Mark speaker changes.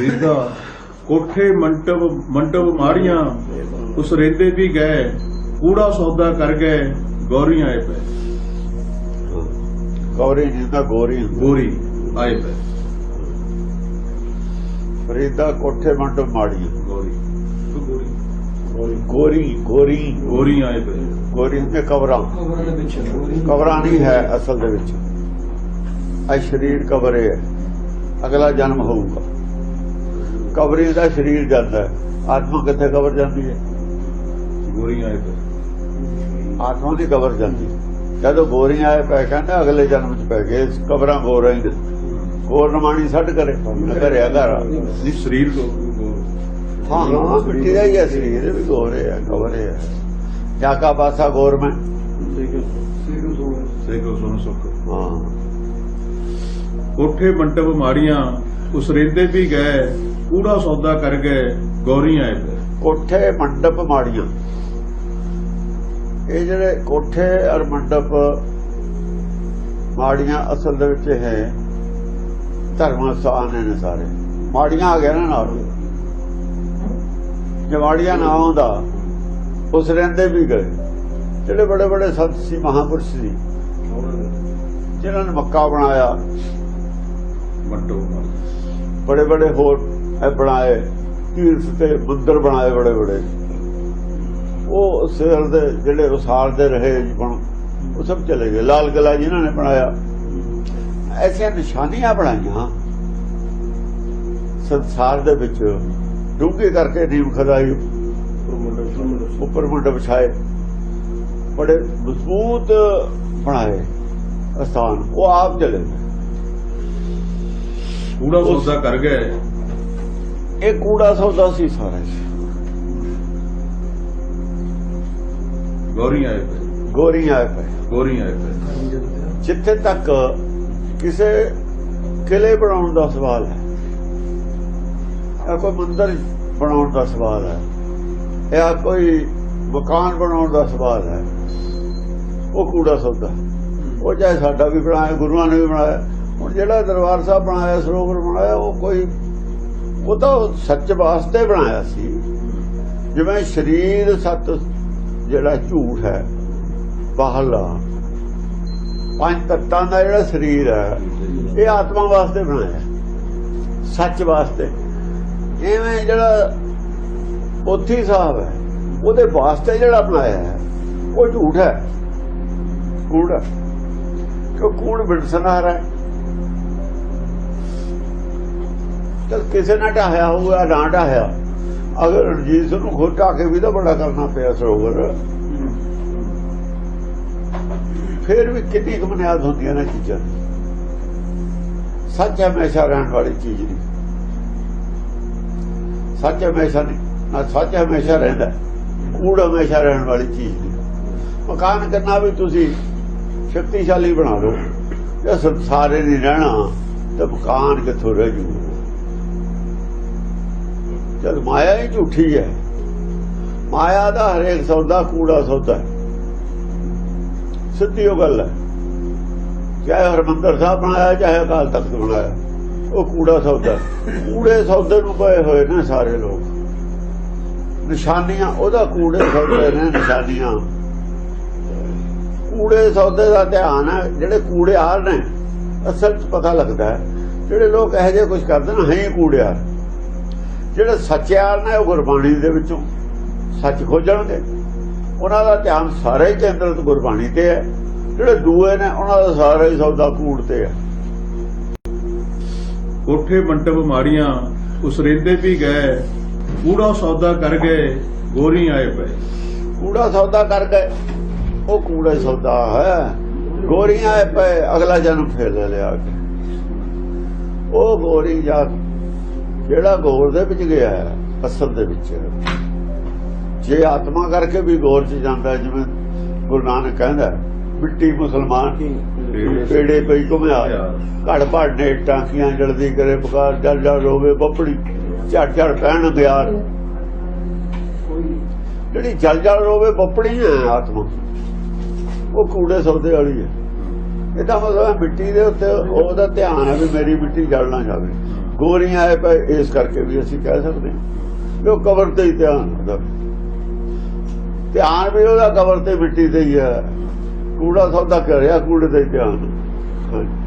Speaker 1: ਵੇਦਾ ਕੋਠੇ ਮੰਟਪ ਮੰਟਪ ਮਾੜੀਆਂ ਉਸ ਰੇਂਦੇ ਵੀ ਗਏ ਕੂੜਾ ਸੌਦਾ ਕਰ ਗਏ ਗੌਰੀ ਆਏ ਪਏ।
Speaker 2: ਗੌਰੀ ਜਿੰਦਾ ਗੋਰੀ।
Speaker 1: ਗੋਰੀ ਆਏ ਪਏ।
Speaker 2: ਫਰੀਦਾ ਕੋਠੇ ਮੰਡ ਮਾੜੀ
Speaker 1: ਗੌਰੀ।
Speaker 2: ਗੋਰੀ। ਗੋਰੀ
Speaker 1: ਗੋਰੀ ਆਏ ਪਏ।
Speaker 2: ਗੋਰੀ ਹੁੰਦੇ ਕਬਰਾਂ। ਕਬਰਾਂ ਨਹੀਂ ਹੈ ਅਸਲ ਦੇ ਵਿੱਚ। ਇਹ ਸਰੀਰ ਕਬਰੇ ਹੈ। ਅਗਲਾ ਜਨਮ ਹੋਊਗਾ। ਕਬਰੀ ਦਾ ਸਰੀਰ ਜਾਂਦਾ ਹੈ। ਆਤਮਾ ਕਿੱਥੇ ਕਬਰ ਜਾਂਦੀ ਹੈ?
Speaker 1: ਗੋਰੀ ਆਏ
Speaker 2: ਆਤਮਾ ਦੀ ਕਬਰ ਜਾਂਦੀ ਜਦੋਂ ਗੋਰੀਆਂ ਆਏ ਪੈ ਕਹਿੰਦਾ ਅਗਲੇ ਜਨਮ ਚ ਪੈ ਗਏ। ਕਬਰਾਂ ਗੋਰਾਂ ਹੀ ਨੇ। ਗੋਰ ਨਮਾਣੀ ਛੱਡ ਕਰੇ। ਕਰਿਆ ਘਰ
Speaker 1: ਨਹੀਂ ਸਰੀਰ ਤੋਂ
Speaker 2: ਹਾਂ ਹਾਂ ਮਿੱਟੀ ਦਾ ਹੀ ਹੈ ਸਰੀਰ। ਇਹ ਵੀ ਗੋਰੇ ਹੈ ਕਬਰੇ ਹੈ। ਜਾਕਾ ਬਾਸਾ ਗੋਰ ਮੈਂ?
Speaker 1: ਸੇ ਕੋ ਸੁਣ ਸੁਖ।
Speaker 2: ਹਾਂ।
Speaker 1: ਕੋਠੇ ਮੰਟਪ ਮਾੜੀਆਂ ਉਸ ਰੇਂਦੇ ਵੀ ਗਏ। ਕੂੜਾ ਸੌਦਾ ਕਰ ਗਏ ਗੌਰੀ ਆਏ
Speaker 2: ਕੋਠੇ ਮੰਡਪ ਮਾੜੀਆਂ। ਇਹ ਜਿਹੜੇ ਕੋਠੇ ਔਰ ਮੰਡਪ ਮਾੜੀਆਂ ਅਸਲ ਦੇ ਵਿੱਚ ਹੈ ਧਰਮਾਂ ਸਥਾਨ ਨੇ ਸਾਰੇ। ਮਾੜੀਆਂ ਆ ਗਿਆ ਨਾ ਨਾਲ। ਜੇ ਮਾੜੀਆਂ ਨਾ ਆਉਂਦਾ ਉਸ ਰਹਿੰਦੇ ਵੀ ਗਏ। ਜਿਹੜੇ ਬੜੇ ਬੜੇ ਸੰਤ ਸੀ ਮਹਾਪੁਰਸ਼ ਸੀ ਜਿਨ੍ਹਾਂ ਨੇ ਮੱਕਾ ਬਣਾਇਆ।
Speaker 1: ਮਾੜੀ
Speaker 2: ਬੜੇ ਬੜੇ ਹੋਰ ਇਹ ਬਣਾਏ ਤੀਰਥ ਤੇ ਮੰਦਰ ਬਣਾਏ ਬੜੇ ਬੜੇ। ਉਹ ਸਿਰ ਦੇ ਜਿਹੜੇ ਉਸਾਰ ਦੇ ਰਹੇ ਬਣ ਉਹ ਸਭ ਚਲੇ ਗਏ। ਲਾਲ ਕਿਲਾ ਜਿਨ੍ਹਾਂ ਨੇ ਬਣਾਇਆ। ਐਸੀਆਂ ਨਿਸ਼ਾਨੀਆਂ ਬਣਾਈਆਂ। ਸੰਸਾਰ ਦੇ ਵਿੱਚ ਡੂੰਘੇ ਕਰਕੇ ਨੀਮ ਖਦਾਈ ਉੱਪਰ ਮੁੰਡ ਵਿਛਾਏ। ਬੜੇ ਮਜ਼ਬੂਤ ਬਣਾਏ ਅਸਥਾਨ। ਉਹ ਆਪ ਚਲੇ ਗਏ।
Speaker 1: ਕੂੜਾ ਸੌਦਾ ਕਰ ਗਏ।
Speaker 2: ਇਹ ਕੂੜਾ ਸੌਦਾ ਸੀ ਸਾਰਾ।
Speaker 1: ਗੌਰੀ ਆਏ ਪਏ।
Speaker 2: ਗੋਰੀਆਂ ਆਏ ਪਏ।
Speaker 1: ਗੋਰੀ ਆਏ ਪਏ।
Speaker 2: ਜਿੱਥੇ ਤੱਕ ਕਿਸੇ ਕਿਲੇ ਬਣਾਉਣ ਦਾ ਸਵਾਲ ਹੈ ਇਹ ਕੋਈ ਮੰਦਿਰ ਬਣਾਉਣ ਦਾ ਸਵਾਲ ਹੈ ਇਹ ਕੋਈ ਮਕਾਨ ਬਣਾਉਣ ਦਾ ਸਵਾਲ ਹੈ ਉਹ ਕੂੜਾ ਸੌਦਾ ਉਹ ਚਾਹੇ ਸਾਡਾ ਵੀ ਬਣਾਇਆ ਗੁਰੂਆਂ ਨੇ ਵੀ ਬਣਾਇਆ ਹੁਣ ਜਿਹੜਾ ਦਰਬਾਰ ਸਾਹਿਬ ਬਣਾਇਆ ਸਰੋਵਰ ਬਣਾਇਆ ਉਹ ਕੋਈ ਉਹ ਤਾਂ ਸੱਚ ਵਾਸਤੇ ਬਣਾਇਆ ਸੀ। ਜਿਵੇਂ ਸਰੀਰ ਸੱਤ ਜਿਹੜਾ ਝੂਠ ਹੈ ਬਾਹਰਲਾ ਪੰਜ ਤੱਤਾਂ ਦਾ ਜਿਹੜਾ ਸਰੀਰ ਹੈ, ਇਹ ਆਤਮਾ ਵਾਸਤੇ ਬਣਾਇਆ। ਸੱਚ ਵਾਸਤੇ। ਐਵੇਂ ਜਿਹੜਾ ਪੋਥੀ ਸਾਹਿਬ ਹੈ, ਉਹਦੇ ਵਾਸਤੇ ਜਿਹੜਾ ਬਣਾਇਆ ਹੈ, ਉਹ ਝੂਠ ਹੈ। ਕੂੜ ਹੈ। ਕਿਉਂ ਕੂੜ ਬਿਰਸਨਾਰ ਹੈ? ਚਲ ਕਿਸੇ ਨਾਲ ਢਾਹਿਆ ਹੋਊਗਾ, ਨਾ ਢਾਹਿਆ। ਅਗਰ ਰਣਜੀਤ ਸਿੰਘ ਨੂੰ ਖੁਦ ਢਾਹ ਕੇ ਵੀ ਤਾਂ ਬੜਾ ਕਰਨਾ ਪਿਆ ਸਰੋਵਰ। ਫਿਰ ਵੀ ਕਿੰਨੀ ਕੁ ਬੁਨਿਆਦ ਹੁੰਦੀਆਂ ਨੇ ਚੀਜ਼ਾਂ। ਦੀ। ਸੱਚ ਹਮੇਸ਼ਾ ਰਹਿਣ ਵਾਲੀ ਚੀਜ਼ ਨਹੀਂ। ਸੱਚ ਹਮੇਸ਼ਾ ਨਹੀਂ। ਨਾ ਸੱਚ ਹਮੇਸ਼ਾ ਰਹਿੰਦਾ। ਕੂੜ ਹਮੇਸ਼ਾ ਰਹਿਣ ਵਾਲੀ ਚੀਜ਼ ਨਹੀਂ। ਮਕਾਨ ਕਰਨਾ ਵੀ ਤੁਸੀਂ ਸ਼ਕਤੀਸ਼ਾਲੀ ਬਣਾ ਲਓ, ਜੇ ਸੰਸਾਰੇ ਨਹੀਂ ਰਹਿਣਾ, ਤਾਂ ਮਕਾਨ ਕਿੱਥੋਂ ਰਹਿ ਜੂ ਜਦ ਮਾਇਆ ਹੀ ਝੂਠੀ ਹੈ। ਮਾਇਆ ਦਾ ਹਰੇਕ ਸੌਦਾ ਕੂੜਾ ਸੌਦਾ ਸਿੱਧੀ ਉਹ ਗੱਲ ਹੈ। ਚਾਹੇ ਹਰਮੰਦਰ ਸਾਹਿਬ ਬਣਾਇਆ, ਚਾਹੇ ਅਕਾਲ ਤਖਤ ਬਣਾਇਆ, ਉਹ ਕੂੜਾ ਸੌਦਾ ਕੂੜੇ ਸੌਦੇ ਨੂੰ ਪਏ ਹੋਏ ਨੇ ਸਾਰੇ ਲੋਕ। ਨਿਸ਼ਾਨੀਆਂ, ਉਹਦਾ ਕੂੜੇ ਸੌਦੇ ਨੇ ਨਿਸ਼ਾਨੀਆਂ। ਕੂੜੇ ਸੌਦੇ ਦਾ ਧਿਆਨ ਹੈ, ਜਿਹੜੇ ਕੂੜਿਆਰ ਨੇ, ਅਸਲ 'ਚ ਪਤਾ ਲੱਗਦਾ ਜਿਹੜੇ ਲੋਕ ਇਹੋ ਜਿਹੇ ਕੁਝ ਕਰਦੇ ਨੇ ਹੈ ਹੀ ਕੂੜਿਆਰ। ਜਿਹੜੇ ਸੱਚਿਆਰ ਨੇ ਉਹ ਗੁਰਬਾਣੀ ਦੇ ਵਿੱਚੋਂ ਸੱਚ ਖੋਜਣਗੇ। ਉਹਨਾਂ ਦਾ ਧਿਆਨ ਸਾਰਾ ਹੀ ਕੇਂਦਰਿਤ ਗੁਰਬਾਣੀ ਤੇ ਹੈ। ਜਿਹੜੇ ਦੂਏ ਨੇ ਉਹਨਾਂ ਦਾ ਸਾਰਾ ਹੀ ਸੌਦਾ ਕੂੜ ਤੇ ਹੈ।
Speaker 1: ਕੋਠੇ ਮੰਟਪ ਮਾੜੀਆਂ ਉਸ ਰੇਂਦੇ ਵੀ ਗਏ ਕੂੜਾ ਸੌਦਾ ਕਰ ਗਏ ਗੋਰੀ ਆਏ ਪਏ।
Speaker 2: ਕੂੜਾ ਸੌਦਾ ਕਰ ਗਏ। ਉਹ ਕੂੜਾ ਸੌਦਾ ਹੈ। ਗੋਰੀਆਂ ਆਏ ਪਏ ਅਗਲਾ ਜਨਮ ਫੇਰ ਲੈ ਲਿਆ ਕੇ। ਉਹ ਗੋਰੀ ਜਾ ਜਿਹੜਾ ਗੋਰ ਦੇ ਵਿੱਚ ਗਿਆ ਹੈ, ਅਸਲ ਦੇ ਵਿੱਚ। ਜੇ ਆਤਮਾ ਕਰਕੇ ਵੀ ਗੋਰ ਚ ਜਾਂਦਾ ਜਿਵੇਂ ਗੁਰੂ ਨਾਨਕ ਕਹਿੰਦਾ ਮਿੱਟੀ ਮੁਸਲਮਾਨ ਪੇੜੇ ਪਈ ਘੁਮਿਆ? ਘੜ ਭੜ ਨੇ ਟਾਂਕੀਆਂ ਜਲਦੀ ਕਰੇ ਬਕਾਰ ਜਲ ਜਲ ਰੋਵੇ ਬੱਪੜੀ ਝੜ ਝੜ ਪੈਣ ਗਿਆਰ ਜਿਹੜੀ ਜਲ ਜਲ ਰੋਵੇ ਬੱਪੜੀ ਹੈ ਆਤਮਾ। ਉਹ ਕੂੜੇ ਸੌਦੇ ਵਾਲੀ ਹੈ। ਇਹਦਾ ਮਤਲਬ ਮਿੱਟੀ ਦੇ ਉੱਤੇ ਉਹਦਾ ਧਿਆਨ ਹੈ ਵੀ ਮੇਰੀ ਮਿੱਟੀ ਜਲ ਨਾ ਜਾਵੇ। ਗੋਰੀਆਂ ਆਏ ਪਏ, ਇਸ ਕਰਕੇ ਵੀ ਅਸੀਂ ਕਹਿ ਸਕਦੇ ਹਾਂ। ਉਹ ਕਬਰ ਤੇ ਹੀ ਧਿਆਨ ਹੁੰਦਾ। ਧਿਆਨ ਵੀ ਉਹਦਾ ਕਬਰ ਤੇ ਮਿੱਟੀ ਤੇ ਹੀ ਹੈ। ਕੂੜਾ ਸੌਦਾ ਕਰਿਆ, ਕੂੜੇ ਤੇ ਧਿਆਨ। ਹਾਂਜੀ।